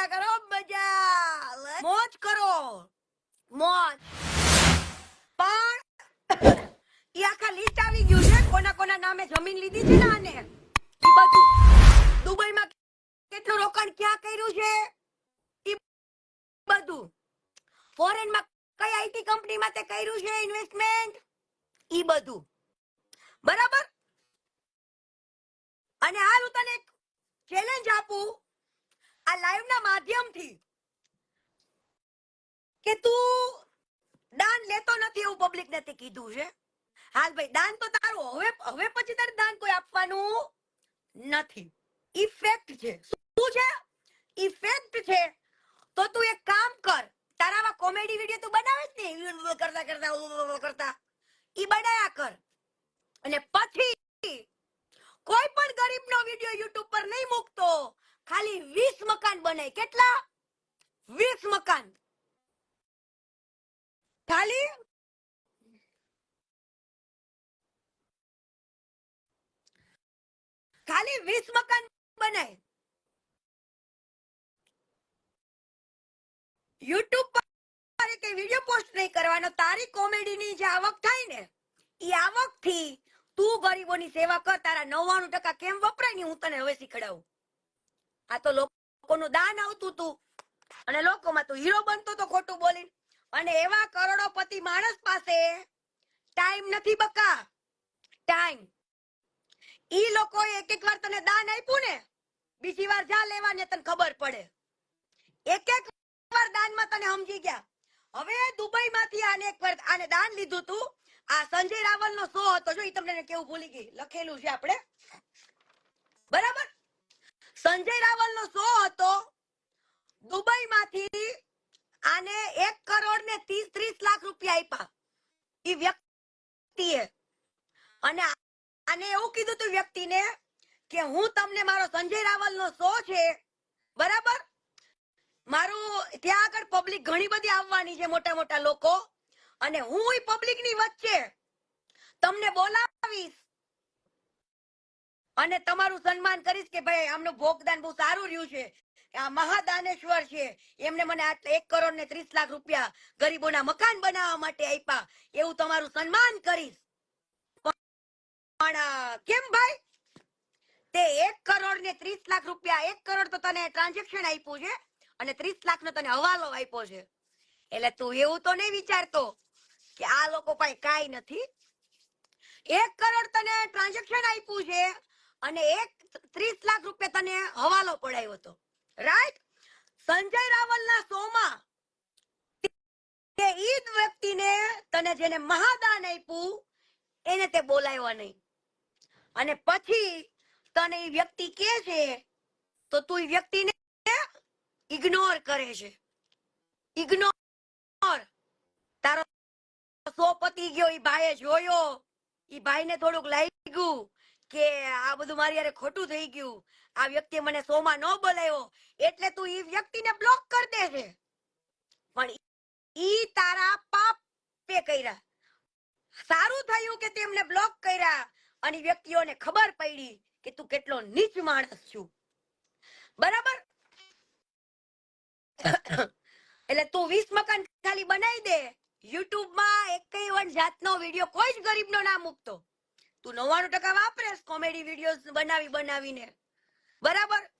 મજા કરો મજા. મોજ કરો. મોજ. પણ ઈ આખા લિસ્ટ આવી ગયું છે. કોના કોના નામે જમીન લીધી છે ને આને? ઈ બધું દુબઈમાં કેટલું રોકાણ ક્યાં કર્યું છે? ઈ બધું. ફોરેનમાં કઈ આઈટી કંપનીમાં તે કર્યું છે ઇન્વેસ્ટમેન્ટ એ બધું. બરાબર? અને હાલ હું તને એક ચેલેન્જ આપું. આ લાઈવ ના માધ્યમથી કે તું દાન લેતો નથી એવું પબ્લિક ને કીધું છે? હાલ ભાઈ, દાન તો તારું હવે હવે પછી તારે દાન કોઈ આપવાનું નથી. ઇફેક્ટ છે. શું છે? ઇફેક્ટ છે. તો તું એક કામ કર. તારા આવા કોમેડી વીડિયો તું બનાવે જ ને કરતા કરતા કરતા. ઈ બનાયા કર. અને પછી કોઈ પણ ગરીબનો વીડિયો યુટ્યુબ પર નહીં મૂકતો. ખાલી વીસ મકાન બનાય કેટલા? વીસ મકાન. ખાલી? ખાલી વીસ મકાન બનાય યુટ્યુબ પર કે વીડિયો પોસ્ટ નહીં કરવાનો. તારી કોમેડીની જે આવક થાય ને, એ આવકથી તું ગરીબોની સેવા કર. તારા 99% કેમ વપરાય ને હું તને હવે શીખડાવું. આ તો લોકોનું દાન આવતું તું. અને લોકોમાં તું હીરો બનતો તો ખોટું બોલી અને એવા કરોડોપતિ માણસ પાસે ટાઈમ નથી બકા. ટાઈમ ઈ લોકો એક એક વાર તને દાન આપ્યું ને, બીજી વાર જા લેવા, ને તને ખબર પડે. એક એક વાર દાનમાં તને સમજી ગયા. હવે દુબઈ માંથી આને એક વાર આને દાન લીધું તું. આ સંજય રાવલ નો શો હતો, જો ઈ તમને કેવું ભૂલી ગઈ. લખેલું છે આપણે. બરાબર? સંજય રાવલ નો શો હતો? દુબઈ માંથી આને એક કરોડ ને ત્રીસ ત્રીસ લાખ રૂપિયા આપ્યા. અને આને એવું કીધું તું વ્યક્તિને કે હું તમને મારો સંજય રાવલ નો શો છે, બરાબર? મારું ત્યાં આગળ પબ્લિક ઘણી બધી આવવાની છે, મોટા મોટા લોકો. અને હું પબ્લિકની વચ્ચે તમને બોલાવીશ. અને તમારું સન્માન કરીશ કે ભાઈ, આમનું ભોગદાન બહુ સારું રહ્યું છે. આ મહાદાનેશ્વર છે. એમને મને આટલા એક કરોડ ને ત્રીસ લાખ રૂપિયા ગરીબોના મકાન બનાવવા માટે આપ્યા. એવું તમારું સન્માન કરીશ. પણ કેમ ભાઈ? તે એક કરોડ ને ત્રીસ લાખ રૂપિયા, એક કરોડ તો તને ટ્રાન્ઝેક્શન આપ્યું છે અને ત્રીસ લાખ નો તને હવાલો આપ્યો છે. એટલે તું એવું તો નહીં વિચારતો કે આ લોકો પાસે કાંઈ નથી. એક કરોડ તને ટ્રાન્ઝેક્શન આપ્યું છે અને એક ત્રીસ લાખ રૂપિયા તને હવાલો પડાયો હતો. રાઈટ સંજય રાવલ ના શોમાં તે ઈદ વ્યક્તિને તને જેને મહાદાન આપ્યું, એને તે બોલાવ્યો નહીં. અને પછી તને એ વ્યક્તિ કે છે, તો તું એ વ્યક્તિને ઇગ્નોર કરે છે. ઇગ્નોર તારો સો પતી ગયો એ ભાઈએ જોયો એ ભાઈને થોડુંક લાગ્યું કે આ બધું મારી યારે ખોટું થઈ ગયું. આ વ્યક્તિ મને સોમાં ન બોલાવ્યો. એટલે તું ઈ વ્યક્તિને બ્લોક કરી દે છે પણ ઈ તારા પાપે કર્યા. સારું થયું કે તેમને બ્લોક કર્યા. અને વ્યક્તિઓને ખબર પડી કે તું કેટલો નીચ માણસ છું. બરાબર? એટલે તું વીસ મકાન ખાલી બનાવી દે. યુટ્યુબમાં એકેય વન જાતનો વીડિયો કોઈ જ ગરીબનો ના મૂકતો. તું નવ્વાણું ટકા વાપરેશ કોમેડી વીડિયો બનાવી બનાવીને. બરાબર?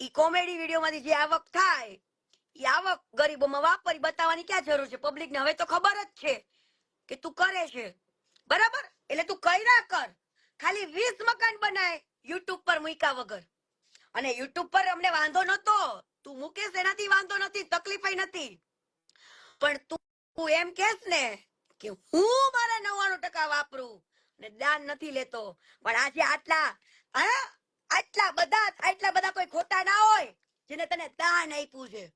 ઈ કોમેડી વીડિયો માંથી જે આવક થાય, ઈ આવક ગરીબોમાં વાપરી, બતાવવાની ક્યાં જરૂર છે? પબ્લિક ને હવે તો ખબર જ છે કે તું કરે છે. બરાબર? એટલે તું કર્યા કર. ખાલી વીસ મકાન બનાય યુટ્યુબ પર મૂક્યા વગર. અને યુટ્યુબ પર અમને વાંધો નતો તું મૂકેશ એનાથી વાંધો નથી તકલીફ નથી. પણ તું એમ કેસ ને કે હું મારા નવ્વાણું ટકા વાપરું. ને દાન નથી લેતો. પણ આજે આટલા આટલા બધા આટલા બધા કોઈ ખોટા ના હોય જેને તને દાન આપ્યું છે.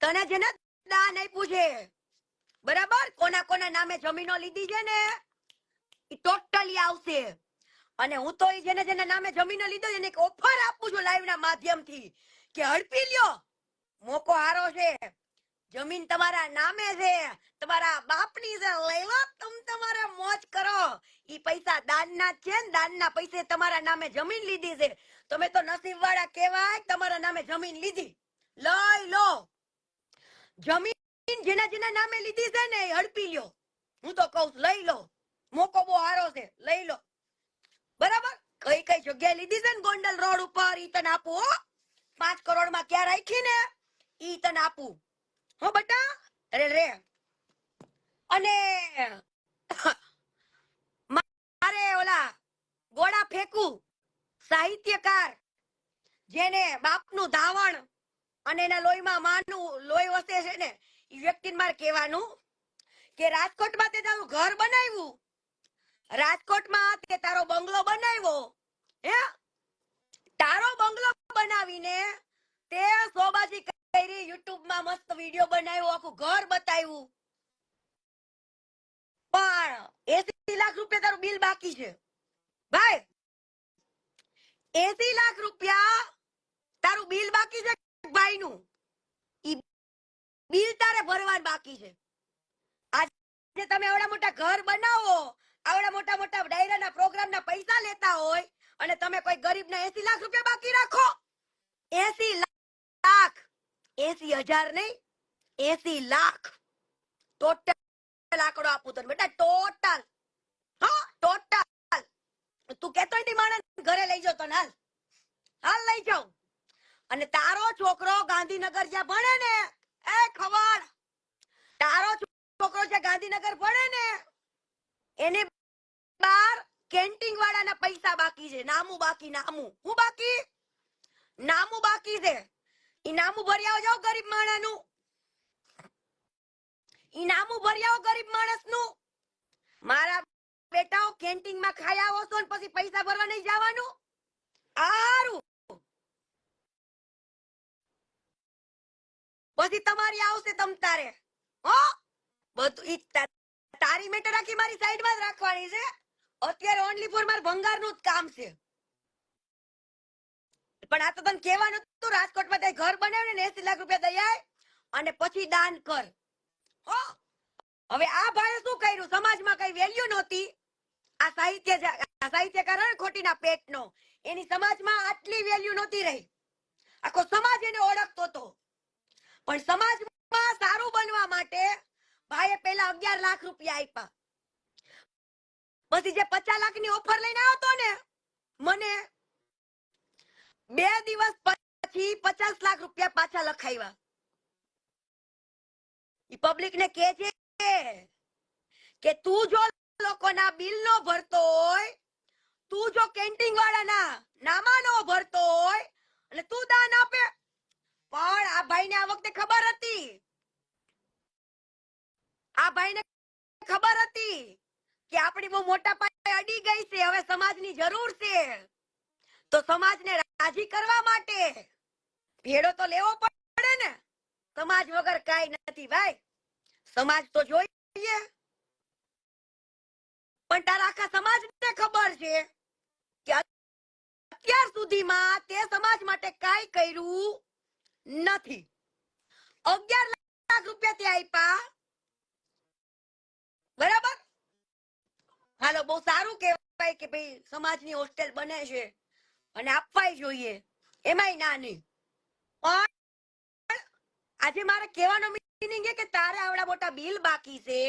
તને જેને દાન આપ્યું છે. બરાબર? કોના કોના નામે જમીનો લીધી છે ને? એ ટોટલી આવશે. અને હું તો જેને જેને નામે જમીનો લીધો એને એક ઓફર આપું છું લાઈવ ના માધ્યમથી કે હડપી લ્યો. મોકો હારો છે. જમીન તમારા નામે છે. તમારા બાપની છે. લઈ લો. તમ તમારા દાનના છે દાનના પૈસે તમારા નામે જમીન લીધી છે. તમે તો નસીબ વાળા કેવાય તમારા નામે જમીન લીધી. લઈ લો. જમીન જેના જેના નામે લીધી છે ને હડપી લ્યો. હું તો કઉ લઈ લો. મોકો બહુ હારો છે, લઈ લો. બરાબર? કઈ કઈ જગ્યાએ લીધી છે ને ગોંડલ રોડ ઉપર, ઈ તને આપું, હો. પાંચ કરોડમાં ક્યાં રાખી ને? ઈ તને આપું. હો બટા? અરે રે. અને મારે ઓલા ગોળા ફેંકું, સાહિત્યકાર, જેને બાપનું ધાવણ અને એના લોહીમાં માનું, લોહી વસે છે ને એ વ્યક્તિને મારે કહેવાનું કે રાજકોટમાં તે તારું ઘર બનાવ્યું. રાજકોટમાં તે તારો બંગલો બનાવ્યો. હે? તારો બંગલો બનાવીને તે સોબાજી કરી યુટ્યુબમાં મસ્ત વીડિયો બનાવ્યો, આખું ઘર બતાવ્યું પણ એસી લાખ રૂપિયા તારું બિલ બાકી છે. ભાઈ, એસી લાખ રૂપિયા તારું બિલ બાકી છે ભાઈ નું બિલ તારે ભરવાનું બાકી છે. આજે તમે આવડા મોટા ઘર બનાવો, આવડા મોટા મોટા ડાયરાના પ્રોગ્રામના પૈસા લેતા હોય અને તમે કોઈ ગરીબના એસી લાખ રૂપિયા બાકી રાખો. એસી લાખ, એસી હજાર નહીં, એસી લાખ. ટોટલ આંકડો આપું તને બેટા ટોટલ ટોટલ તું કેતો નથી માણસ, ઘરે લઈ જતો હાલ. હાલ લઈ જાવ અને તારો છોકરો ગાંધીનગર જ્યાં ભણે ને, એ ખબર તારો છોકરો જે ગાંધીનગર ભણે ને, એને બાર કેન્ટીન વાળાના પૈસા બાકી છે. નામું બાકી, નામું. હું બાકી? નામું બાકી છે. ઈ નામું ભરી આવો જાઓ ગરીબ માણસનું. ઈ નામું ભરી આવો ગરીબ માણસનું. મારા કેન્ટીનમાં ખાઈ આવો છો ને પછી પૈસા ભરવા નહીં જવાનું? આરું પછી તમારી આવશે તમ હો? બધું ઈ તારી મેટર રાખી મારી સાઈડમાં જ રાખવાની છે. અત્યારે ઓનલી ફોર માર ભંગારનું જ કામ છે. પણ આ તો તને કહેવાનું તું રાજકોટમાં તે ઘર બનાવ્યું ને એસી લાખ રૂપિયા દઈ અને પછી દાન કર. હવે આ ભાઈ શું કર્યું? સમાજમાં કઈ વેલ્યુ નહોતી. આ સાહિત્ય સાહિત્યકાર હોય ખોટીના પેટનો. એની સમાજમાં આટલી વેલ્યુ નહોતી રહી. આખો સમાજ એને ઓળખતો હતો. પણ સમાજમાં સારું બનવા માટે ભાઈએ પહેલા અગિયાર લાખ રૂપિયા આપ્યા. પછી જે પચાસ લાખની ઓફર લઈને આવ્યો હતો ને, મને બે દિવસ પછી પચાસ લાખ રૂપિયા પાછા લખાવ્યા. પબ્લિક ને કે છે કે તું જો લોકોના બિલ નો ભરતો હોય, તું જો કેન્ટીન વાળાના નામા નો ભરતો હોય, અને તું દાન આપે. પણ આ ભાઈને આ વખતે ખબર હતી. આ ભાઈને ખબર હતી કે આપણી બહુ મોટા પાયે અડી ગઈ છે, હવે સમાજની જરૂર છે. તો સમાજને રાજી કરવા માટે ભેડો તો લેવો પડે ને. સમાજ વગર કાઈ નથી ભાઈ. સમાજ તો જોઈએ. પણ તારા આખા સમાજને ખબર છે કે અત્યાર સુધીમાં તે સમાજ માટે કાઈ કર્યું નથી. અગિયાર લાખ રૂપિયા તે આપ્યા. બરાબર? હાલો, બહુ સારું કહેવાય કે ભાઈ સમાજની હોસ્ટેલ બને છે અને આપવાય જોઈએ. એમાંય ના નહીં. પણ આજે મારે કહેવાનો મિનિંગ કે તારે આવડા મોટા બિલ બાકી છે.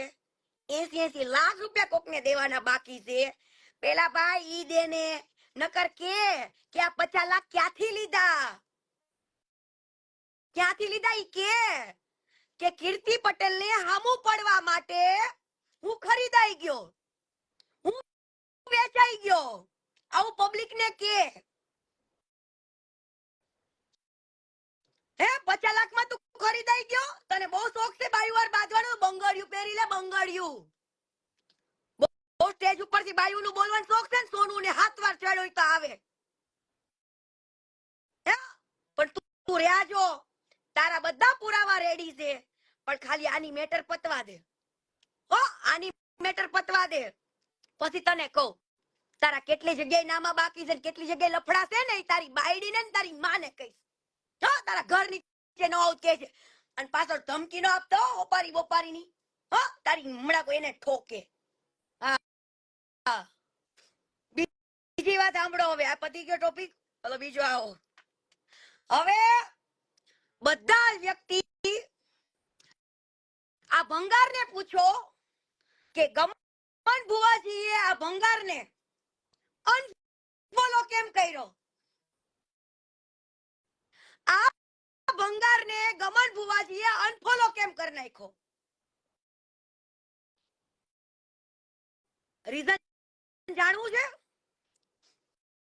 એસી એસી લાખ રૂપિયા કોકને દેવાના બાકી છે. પેલા ભાઈ ઈ દે ને નકર કે કે આ પચાસ લાખ ક્યાંથી લીધા? ક્યાંથી લીધા ઈ કે? કે કીર્તિ પટેલ ને હામું પડવા માટે હું ખરીદાઈ ગયો. હું વેચાઈ ગયો. આવું પબ્લિક ને કે. હે, પચાસ લાખમાં તું ખરીદાઈ ગયો? તને બહુ શોખ છે બાયુવાર બાંધવાનું? બંગડિયું પહેરી બંગડિયું બહુ સ્ટેજ ઉપરથી બાયુ નું બોલવાનું શોખ છે ને સોનું ને હાથ વાર ચડ્યો તો આવે. હે, પણ તું રહ્યા જો. તારા બધા પુરાવા રેડી છે. પણ ખાલી આની મેટર પતવા દે. હો, આની મેટર પતવા દે. પછી તને કહું, તારા કેટલી જગ્યાએ નામા બાકી છે કેટલી જગ્યાએ લફડા છે ને તારી બાયડી ને ને તારી માને કહીશ. હો તારા ઘર નીચે નો આવું કે છે. અને પાછળ ધમકી નો આપતો ઓપારી બોપારી ની હો, તારી હમણાં કોઈ એને ઠોકે. બીજી વાત સાંભળો હવે, આ પતિ ગયો ટોપિક ચલો બીજો આવો. હવે બધા વ્યક્તિ આ ભંગાર ને પૂછો કે ગમન ભુવાજીએ આ ભંગાર ને અનફોલો કેમ કર્યો? આ ભંગારને ગમન ભુવાજીએ અનફોલો કેમ કરી નાખ્યો? રીઝન જાણવું છે?